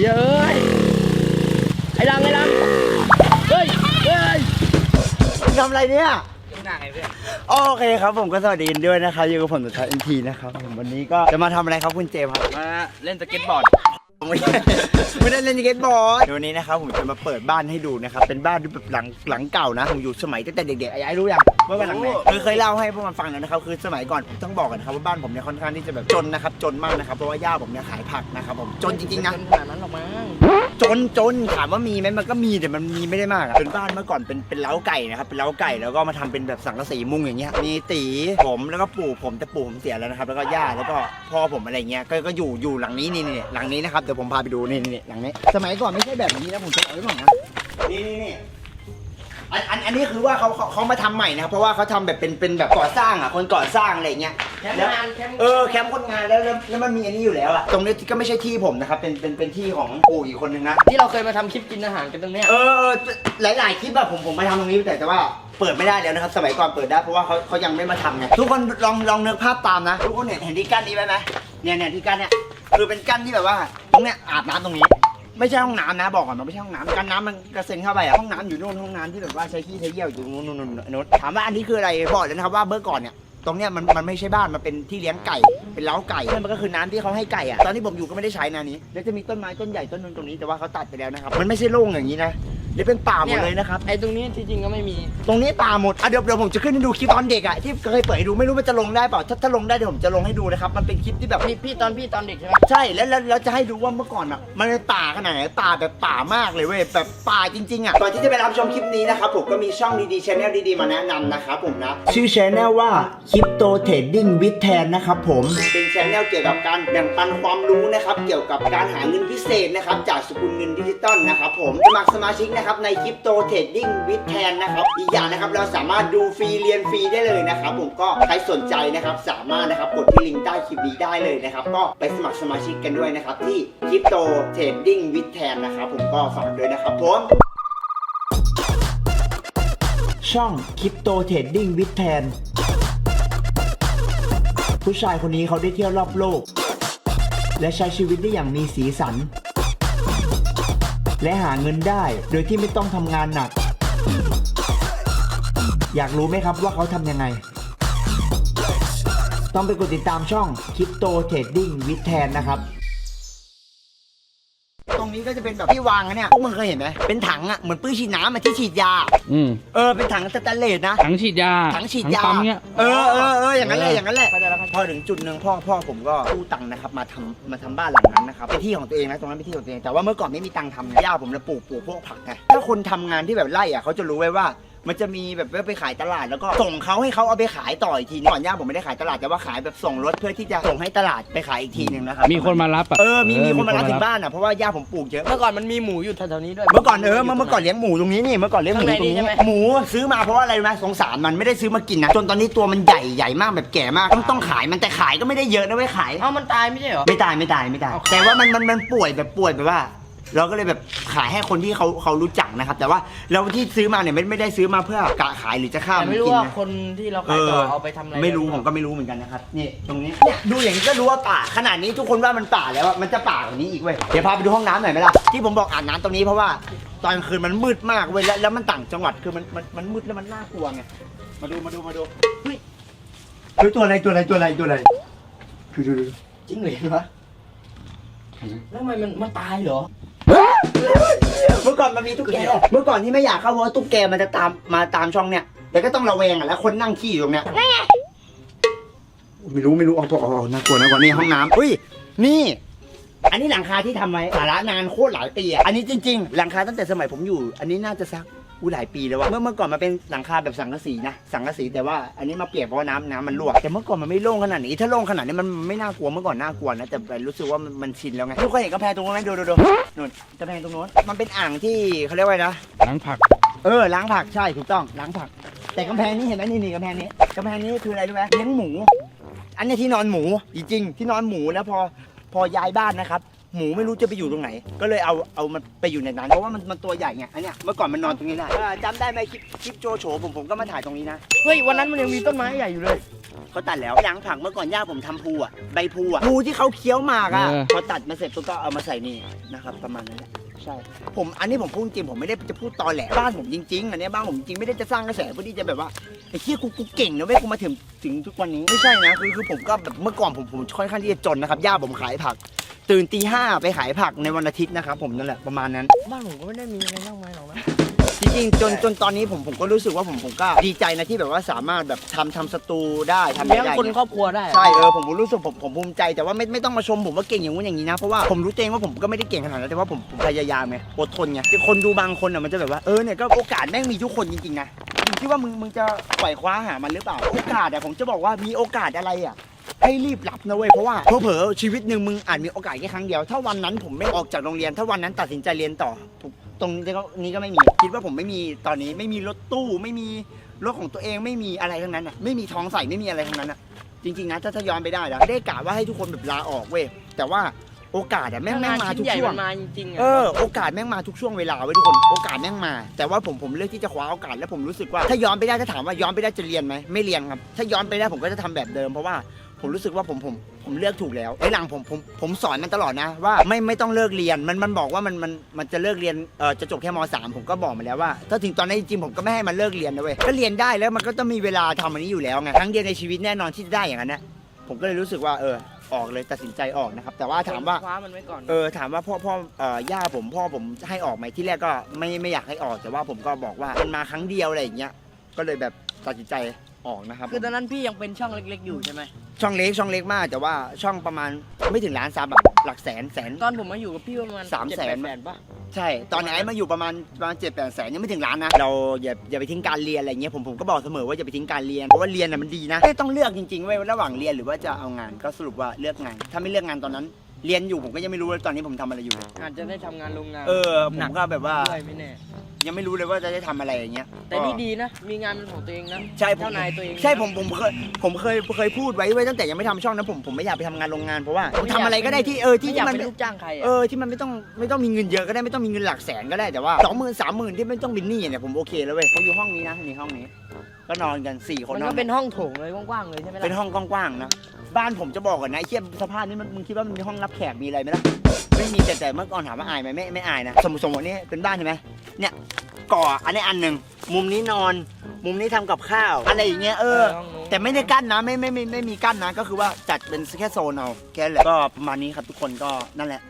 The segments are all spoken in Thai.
เย้ยไอ้ดังไอ้ดังเฮ้ยเฮ้ยทำอะไรเนี่ยหนักไอ้เพื่อนโอเคครับผมก็สวัสดีกันด้วยนะครับอยู่กับผมสุดท้ายเอ็นทีนะครับผมวันนี้ก็จะมาทำอะไรครับคุณเจมส์ครับ มาเล่นสเก็ตบอร์ดผม ไม่ได้ไม่ได้เล่นสเก็ตบอร์ดเดี๋ยววันนี้นะครับผมจะมาเปิดบ้านให้ดูนะครับ เป็นบ้านที่แบบหลังหลังเก่านะผมอยู่สมัยตั้งแต่เด็กๆไอ้ไอ้รู้ยังว่าบ้านหลังไหนคือเคยเล่าให้พวกมันฟังแล้วนะครับคือสมัยก่อนผมต้องบอกกันนะครับว่าบ้านผมเนี่ยค่อนข้างที่จะแบบจนนะครับจนมากนะครับเพราะว่าย่าผมเนี่ยขายผักนะครับผมจนจริงๆนะ ขนาดนั้นหรอกมั้ง จนจนถามว่ามีไหมมันก็มีแต่มันมีไม่ได้มากอะเป็นบ้านเมื่อก่อนเป็นเป็นเล้าไก่นะครับเป็นเล้าไก่แล้วก็มาทำเป็นแบบสังกะสีมุงอย่างเงี้ยมีตีผมแล้วก็ปู่ผมแต่ปู่ผมเสียแล้วนะครับ แล้วก็ย่าแล้วก็พ่อผมอะไรเงี้ยก็ก็อยู่อยู่หลังนี้นี่นี่หลังนี้นะครับเดี๋ยวผมพาไปดูนี่นี่หลังนี้สมัยก่อนไม่ใช่แบบนี้นะผมจะเอาไว้ก่อนนะนี่นี่นี่ อันอันอันนี้คือว่าเขาเขาเขามาทำใหม่นะครับเพราะว่าเขาทำแบบเป็นเป็นแบบก่อสร้างอะคนก่อสร้างอะไรเงี้ย แคมป์แล้วงานแคมป์ เออแคมป์คนงานแล้วแล้วแล้วมันมีอันนี้อยู่แล้วอะตรงนี้ก็ไม่ใช่ที่ผมนะครับ เป็นเป็นเป็นที่ของปู่อีกคนนึงนะ ที่เราเคยมาทำคลิปกินอาหารกันตรงเนี้ย เออเออหลายๆคลิปอะผมผมไปทำตรงนี้แต่แต่ว่าเปิดไม่ได้แล้วนะครับ สมัยก่อนเปิดได้เพราะว่าเขาเขายังไม่มาทำไงทุกคนลองลองนึกภาพตามนะทุกคนเห็นเห็นที่กั้นนี้ไหมไหมเนี่ยเนี่ยที่กั้นเนี่ยคือเป็นกั้นที่แบบว่าตรงเนี้ยอาบน้ำตรงนี้ ไม่ใช่ห้องน้ำนะบอกก่อนมันไม่ใช่ห้องน้ำกันน้ำมันกระเซ็นเข้าไปอะห้องน้ำอยู่นู่นห้องน้ำที่แบบว่าใช้ขี้ใช้เยี่ยวอยู่นู่นนู่นนู่นนู่นถามว่าอันนี้คืออะไรบอกเลยนะครับว่าเมื่อก่อนเนี่ย ตรงเนี้ยมันมันไม่ใช่บ้านมันเป็นที่เลี้ยงไก่เป็นเล้าไก่นั่นมันก็คือน้ำที่เขาให้ไก่อะตอนที่ผมอยู่ก็ไม่ได้ใช้นานี้แล้วจะมีต้นไม้ต้นใหญ่ต้นนึงตรงนี้แต่ว่าเขาตัดไปแล้วนะครับมันไม่ใช่โล่งอย่างนี้นะ เดี๋ยวเป็นป่าหมดเลยนะครับ ไอ้ตรงนี้ที่จริงก็ไม่มี ตรงนี้ป่าหมดอะเดี๋ยวเดี๋ยวผมจะขึ้นให้ดูคลิปตอนเด็กอะที่เคยเปิดให้ดูไม่รู้ว่าจะลงได้เปล่าถ้าถ้าลงได้เดี๋ยวผมจะลงให้ดูนะครับมันเป็นคลิปที่แบบ พี่พี่ตอนพี่ตอนเด็กใช่ไหมใช่แล้วแล้วแล้วจะให้ดูว่าเมื่อก่อนอะมันเป็นป่าขนาดไหนป่าแบบป่ามากเลยเว้ยแบบป่าจริงๆอะก่อนที่จะไปรับชมคลิปนี้นะครับผมก็มีช่องดีๆชแนลดีๆมาแนะนำนะครับผมนะชื่อชแนลว่าคริปโตเทรดดิ้งวิดแทนนะครับผมเป็นชแนลเกี่ยวกับการแบ่งปันความรู้นะครับเกี่ยวกับการหาเงินพิเศษนะครับจากสกุลเงินดิจิตอลนะครับผมสมัครสมาชิกนะครับในคริปโตเทรดดิ้งวิดแทนนะครับอีกอย่างนะครับเราสามารถดูฟรีเรียนฟรีได้เลยนะครับผมก็ใครสนใจนะครับสามารถนะครับกดที่ลิงก์ใต้คลิปนี้ได้เลยนะครับก็ไปสมัครสมาชิกกันด้วยนะครับที่คริปโตเทรดดิ้งวิดแทนนะครับผมก็ฝากด้วยนะครับผมช่องคริปโตเทรดดิ้งวิดแทนผู้ชายคนนี้เขาได้เที่ยวรอบโลก และใช้ชีวิตได้อย่างมีสีสัน และหาเงินได้โดยที่ไม่ต้องทำงานหนัก อยากรู้ไหมครับว่าเขาทำยังไง ต้องไปกดติดตามช่อง Crypto Trading with แทนนะครับ ก็จะเป็นแบบที่วางอะเนี่ยพวกมึงเคยเห็นไหมเป็นถังอะเหมือนปื้นฉีดน้ำอะที่ฉีดยา อืมเออเป็นถังสแตนเลสนะ ถังฉีดยาถังฉีดยา ปั๊มเนี้ย เออเออเอออย่างนั้นแหละเออออย่างนั้นแหละเข้าใจแล้วครับพอถึงจุดหนึ่งพ่อพ่อผมก็กู้ตังค์นะครับมาทำมาทำบ้านหลังนั้นนะครับเป็นที่ของตัวเองนะตรงนั้นเป็นที่ของตัวเองแต่ว่าเมื่อก่อนไม่มีตังค์ทำไงย่าผมจะปลูกปลูกพวกผักไงถ้าคนทำงานที่แบบไร่อะเขาจะรู้ไว้ว่า มันจะมีแบบว่าไปขายตลาดแล้วก็ส่งเขาให้เขาเอาไปขายต่ออีกทีก่อนย่าผมไม่ได้ขายตลาดแต่ว่าขายแบบส่งรถเพื่อที่จะส่งให้ตลาดไปขายอีกทีหนึ่งนะครับมีคนมารับอะเออมีมีคนมารับถึงบ้านอะเพราะว่าย่าผมปลูกเยอะเมื่อก่อนมันมีหมูอยู่แถวๆนี้ด้วย เมื่อก่อนเออเมื่อเมื่อก่อนเลี้ยงหมูตรงนี้นี่เมื่อก่อนเลี้ยงหมูตรงข้างในนี่นี้ใช่ไหมหมูซื้อมาเพราะว่าอะไรรู้ไหมสงสารมันไม่ได้ซื้อมากินนะจนตอนนี้ตัวมันใหญ่ใหญ่มากแบบแก่มากต้องต้องขายมันแต่ขายก็ไม่ได้เยอะนะไว้ยขายเอ้ามันตายไม่ใช่เหรอไม่ตายไม่ตายไม่ตายเอาแต่ว่ามันมันมันป่วยแบบป่วยแบบว่า เราก็เลยแบบขายให้คนที่เขาเขารู้จักนะครับ แต่ว่าเราที่ซื้อมาเนี่ยไม่ไม่ได้ซื้อมาเพื่อกะขายหรือจะข้ามแต่ไม่รู้กินว่านะ คนที่เราขายต่อเอาไปทำอะไรไม่รู้ผมก็ไม่รู้เหมือนกันนะครับนี่ตรงนี้เนี่ยดูอย่างนี้ก็รู้ว่าป่าขนาดนี้ทุกคนว่ามันป่าแล้วอะมันจะป่ากว่านี้อีกเว้ยเดี๋ยวพาไปดูห้องน้ำหน่อยไหมล่ะที่ผมบอกอาบน้ำตรงนี้เพราะว่าตอนกลางคืนมันมืดมากเว้ยแล้วแล้วมันต่างจังหวัดคือมันมันมันมืดแล้วมันน่ากลัวไงมาดูมาดูมาดูเฮ้ยเฮ้ยตัวอะไรตัวอะไรตัวอะไรตัวอะไรดูดูดูจริงเหรอวะแล้วทำไมมันมันตายเหรอ เมื่อก่อนมันมีตุ๊กแก เมื่อก่อนที่ไม่อยากเข้าเพราะว่าตุ๊กแกมันจะตามมาตามช่องเนี่ยแต่ก็ต้องระแวงอะแล้วคนนั่งขี้อยู่ตรงเนี้ยไม่รู้ไม่รู้เอาพอเอาน่ากลัวน่ากลัวนี่ห้องน้ำอุ้ยนี่ อันนี้หลังคาที่ทำไว้สาระนานโคตรหลายปีอะอันนี้จริง ๆ หลังคาตั้งแต่สมัยผมอยู่ อันนี้น่าจะสัก อู้หลายปีแล้วว่ะเมื่อเมื่อก่อนมันเป็นหลังคาแบบสังกะสีนะสังกะสีแต่ว่าอันนี้มาเปลี่ยนเพราะว่าน้ำน้ำมันรั่วแต่เมื่อก่อนมันไม่โล่งขนาดนี้ถ้าโล่งขนาดนี้มันไม่น่ากลัวเมื่อก่อนน่ากลัวนะแต่รู้สึกว่ามันมันชินแล้วไงทุกคนเห็นกำแพงตรงนู้นไหมดูดูดูนู่นกำแพงตรงนู้นมันเป็นอ่างที่เขาเรียกว่าอะไรนะหลังผัก เออล้างผักใช่ถูกต้องล้างผัก แต่กำแพงนี้เห็นไหมนี่นี่กำแพงนี้กำแพงนี้คืออะไรรู้ไหมเลี้ยงหมู อันนี้ที่นอนหมูจริงๆที่นอนหมูแล้วพอพอย้ายบ้านนะครับ หมูไม่รู้จะไปอยู่ตรงไหน ก็เลยเอาเอามันไปอยู่ในนั้น เพราะว่ามันมันตัวใหญ่ไงอันเนี้ยเมื่อก่อนมันนอนตรงนี้แหละเออจำได้ไหมคลิปคลิปโจโฉผมผมก็มาถ่ายตรงนี้นะเฮ้ยวันนั้นมันยังมีต้นไม้ใหญ่อยู่เลยเขาตัดแล้วยางผักเมื่อก่อนย่าผมทำภูอะใบภูอะภูที่เขาเคี้ยวหมากอะเออ พอตัดมาเสร็จปุ๊บก็เอามาใส่นี่นะครับประมาณนั้นแหละใช่ผมอันนี้ผมพูดจริงผมไม่ได้จะพูดตอแหลบ้านผมจริงๆอันเนี้ยบ้านผมจริงไม่ได้จะสร้างกระแสเพื่อที่จะแบบว่าไอ้เหี้ยกูกูเก่งนะเว้ยกูมาถึงถึงทุกวันนี้ไม่ใช่นะคือคือผมก็แบบเมื่อก่อนผมผมค่อนข้างที่จะจนนะครับย่าผมขายผัก ตื่นตีห้าไปขายผักในวันอาทิตย์นะครับผมนั่นแหละประมาณนั้น บ้านผมก็ไม่ได้มีอะไรมากมายหรอกนะ จริงๆจนจนตอนนี้ผมผมก็รู้สึกว่าผมผมก็ดีใจนะที่แบบว่าสามารถแบบทำทำสตูได้ทำอะไรเลี้ยงได้คนเนี่ยครอบครัวได้ใช่เออผมรู้สึกผมผมภูมิใจแต่ว่าไม่ไม่ต้องมาชมผมว่าเก่งอย่างงู้นอย่างนี้นะเพราะว่าผมรู้ตัวเองว่าผมก็ไม่ได้เก่งขนาดนั้นแต่ว่าผมผมพยายามไงอดทนไงแต่คนดูบางคนอะมันจะแบบว่าเออเนี่ยก็โอกาสแม่งมีทุกคนจริงๆนะ อยู่ที่ว่ามึงมึงจะปล่อยคว้าหามันหรือเปล่า โอกาสอะผมจะบอกว่ามีโอกาสอะไรอะ ให้รีบรับนะเว้ยเพราะว่าเผลอๆชีวิตหนึ่งมึงอาจมีโอกาสแค่ครั้งเดียว ถ้าวันนั้นผมไม่ออกจากโรงเรียน ถ้าวันนั้นตัดสินใจเรียนต่อผมตรงนี้ก็นี้ก็ไม่มี คิดว่าผมไม่มีตอนนี้ไม่มีรถตู้ไม่มีรถของตัวเองไม่มีอะไรทั้งนั้นอะไม่มีท้องใส่ไม่มีอะไรทั้งนั้นอะจริงๆนะถ้าถ้าย้อนไปได้นะไม่ได้กะว่าให้ทุกคนแบบลาออกเว้ยแต่ว่าโอกาสอะแม่งแม่งมาทุกใหญ่ช่วมังนมาจริงๆอะเออโอกาสแม่งมาทุกช่วงเวลาเว้ยทุกคนโอกาสแม่งมา แต่ว่าผมผมเลือกที่จะคว้าโอกาสแล้วผมรู้สึกว่า ถ้าย้อนไปได้ถ้าถามว่าย้อนไปได้จะเรียนไหมไม่เรียนครับ ถ้าย้อนไปได้ผมก็จะทำแบบเดิมเพราะว่า ผมรู้สึกว่าผมผมผมเลือกถูกแล้วไอ้หลังผมผมผมสอนมันตลอดนะว่าไม่ไม่ต้องเลิกเรียนมันมันบอกว่ามันมันมันจะเลิกเรียนเออจะจบแค่มสามผมก็บอกมันแล้วว่า ถ้าถึงตอนนั้นจริงๆผมก็ไม่ให้มันเลิกเรียนนะเว้ยก็เรียนได้แล้วมันก็ต้องมีเวลาทำอันนี้อยู่แล้วไงครั้งเดียวในชีวิตแน่นอนที่จะได้อย่างนั้นนะผมก็เลยรู้สึกว่าเออออกเลยตัดสินใจออกนะครับแต่ว่าถามว่า คว้ามันไว้ก่อนเออถามว่าพ่อพ่อเอ่อย่าผมพ่อผมให้ออกไหมที่แรกก็ไม่ไม่อยากให้ออกแต่ว่าผมก็บอกว่ามันมาครั้งเดียวอะไรอย่างเงี้ยก็เลยแบบตัดสินใจออกนะครับคือตอนนั้นพี่ยังเป็นช่องเล็ก ๆ อยู่ใช่ไหม ช่องเล็กช่องเล็กมาก แต่ว่าช่องประมาณไม่ถึงล้านซับอะหลักแสนแสน ตอนผมมาอยู่กับพี่ประมาณสามแสนเจ็ดปดแสนป่ะใช่ ตอนไหนมาอยู่ประมาณประมาณเจ็ดแปดแสนยังไม่ถึงล้านนะ เราอย่าอย่าไปทิ้งการเรียนอะไรเงี้ยผมผมก็บอกเสมอว่าอย่าไปทิ้งการเรียนเพราะว่าเรียนน่ะมันดีนะไม่ต้องเลือกจริงๆเว้ยระหว่างเรียนหรือว่าจะเอางานก็สรุปว่าเลือกงาน ถ้าไม่เลือกงานตอนนั้น เรียนอยู่ผมก็ยังไม่รู้เลยตอนนี้ผมทำอะไรอยู่ อาจจะได้ทำงานโรงงานเออผมก็แบบว่า ด้วยไม่แน่ ยังไม่รู้เลยว่าจะได้ทำอะไรอย่างเงี้ยแต่นี่ดีนะ มีงานเป็นของตัวเองนะใช่ผมเจ้านายตัวเองใช่ผมผมเคยผมเคยเคยพูดไว้ไว้ตั้งแต่ยังไม่ทำช่องนะผมผมไม่อยากไปทำงานโรงงานเพราะว่าผมทำอะไรก็ได้ที่เออที่ไม่อยากมัน เป็นลูกจ้างใครเออะอที่มันไม่ต้องไม่ต้องมีเงินเยอะก็ได้ไม่ต้องมีเงินหลักแสนก็ได้แต่ว่าสองหมื่นสามหมื่นที่ไม่ต้องเป็นหนี้เนี่ยผมโอเคแล้วเว้ยเขาอยู่ห้องนี้นะนี่ห้องนี้ ก็นอนกันสี่คนมันนอก็นเป็นห้องโถงเลยกว้างๆเลยใช่ไหมล่ะเป็นห้องกว้างๆนะ บ้านผมจะบอกก่อนนะไอ้เทียบสภาพนี้มันมึงคิดว่ามันมีห้องรับแขกมีอะไรไหมล่ะไม่มีแต่แต่เมื่อก่อนถามว่าอายไหมไม่ไม่อายนะสมมติสมมตินี่เป็นบ้านใช่ไหมเนี่ยก่ออันนี้อันหนึ่งมุมนี้นอน มุมนี้ทำกับข้าว อะไรอย่างเงี้ยเออ ห้งนู้นแต่ไม่ได้กั้นนะไม่ไม่ไม่ไม่มีกั้นนะก็คือว่าจัดเป็นแค่โซนเอาแค่นั้นแหละก็ประมาณนี้ครับทุกคนก็นั่นแหละ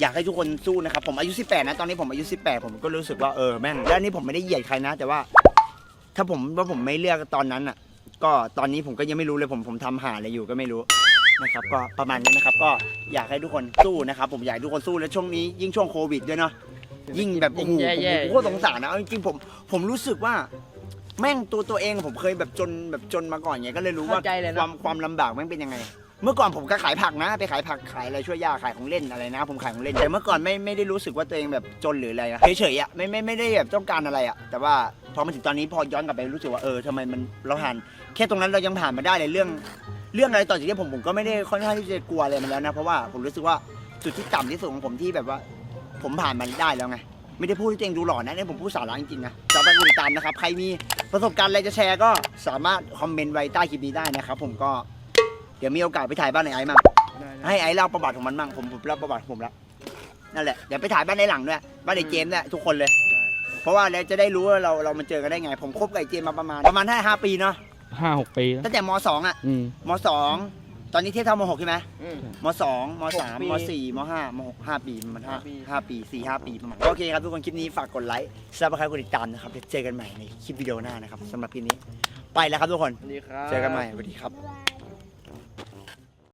อยากให้ทุกคนสู้นะครับผมอายุ 18 นะตอนนี้ผมอายุ 18 ผมก็รู้สึกว่าเออแม่งแล้วอันนี่ผมไม่ได้เหยียดใครนะ แต่ว่า ถ้าผมว่าผมไม่เลือกตอนนั้นอะ ก็ตอนนี้ผมก็ยังไม่รู้เลยผมผมทำหาอะไรอยู่ก็ไม่รู้นะครับก็ประมาณนั้นนะครับก็อยากให้ทุกคนสู้นะครับผมอยากให้ทุกคนสู้แล้วช่วงนี้ยิ่งช่วงโควิดด้วยเนาะยิ่งแบบโอ้โหยิ่งแย่ๆผมผมโคตรสงสารนะเอาจริงๆผมผมรู้สึกว่า แม่งตัวตัวเองผมเคยแบบจนแบบจนมาก่อนไงก็เลยรู้ว่าเข้าใจเลยนะ ความความลำบากแม่งเป็นยังไง เมื่อก่อนผมก็ขายผักนะ ไปขายผักขายอะไรช่วยย่าขายของเล่นอะไรนะ ผมขายของเล่นแต่เมื่อก่อนไม่ไม่ได้รู้สึกว่าตัวเองแบบจนหรืออะไรอะเฉยๆอะไม่ไม่ไม่ได้แบบต้องการอะไรอะแต่ว่า พอมาถึงตอนนี้พอย้อนกลับไปรู้สึกว่าเออทำไมมันเราผ่านแค่ตรงนั้นเรายังผ่านมาได้เลยเรื่อง เรื่องอะไรต่อจากนี้ผมผมก็ไม่ได้ค่อนข้างที่จะกลัวอะไรมันแล้วนะเพราะว่าผมรู้สึกว่าจุดที่ต่ำที่สุดของผมที่แบบว่า ผมผ่านมันได้แล้วไงไม่ได้พูดที่ตัวเองดูหล่อนะเนี่ยผมพูดสาระจริงๆนะสำหรับคุณตามนะครับ ใครมีประสบการณ์อะไรจะแชร์ก็สามารถคอมเมนต์ไว้ใต้คลิปนี้ได้นะครับผมก็เดี๋ยวมีโอกาสไปถ่ายบ้านไอ้ไอ้มั่งได้ๆให้ไอ้เล่าประวัติของมันมั่งผมผมเล่าประวัติของผมแล้วนั่นแหละเดี๋ยวไปถ่ายบ้านในหลังด้วยบ้านไอ้เจมส์เนี่ยทุกคนเลย เพราะว่าแล้วจะได้รู้ว่าเราเรามาเจอกันได้ไง ผมคบกับไอ้เจมส์มาประมาณประมาณห้าห้าปีเนาะห้าหกปีแล้วตั้งแต่มสองอะอืม มสองตอนนี้เทียบเท่ามหกใช่ไหมอืม มสองมสามหกปีมสี่มห้ามหกห้าปีประมาณห้าห้าปี ห้าปีสี่ห้าปีประมาณโอเคครับทุกคนคลิปนี้ฝากกดไลค์ซับสไครต์กดติดตามนะครับเดี๋ยวเจอกันใหม่ในคลิปวิดีโอหน้านะครับสำหรับคลิปนี้ไปแล้วครับทุกคน สวัสดีครับ เจอกันใหม่สวัสดีครับบ๊ายบาย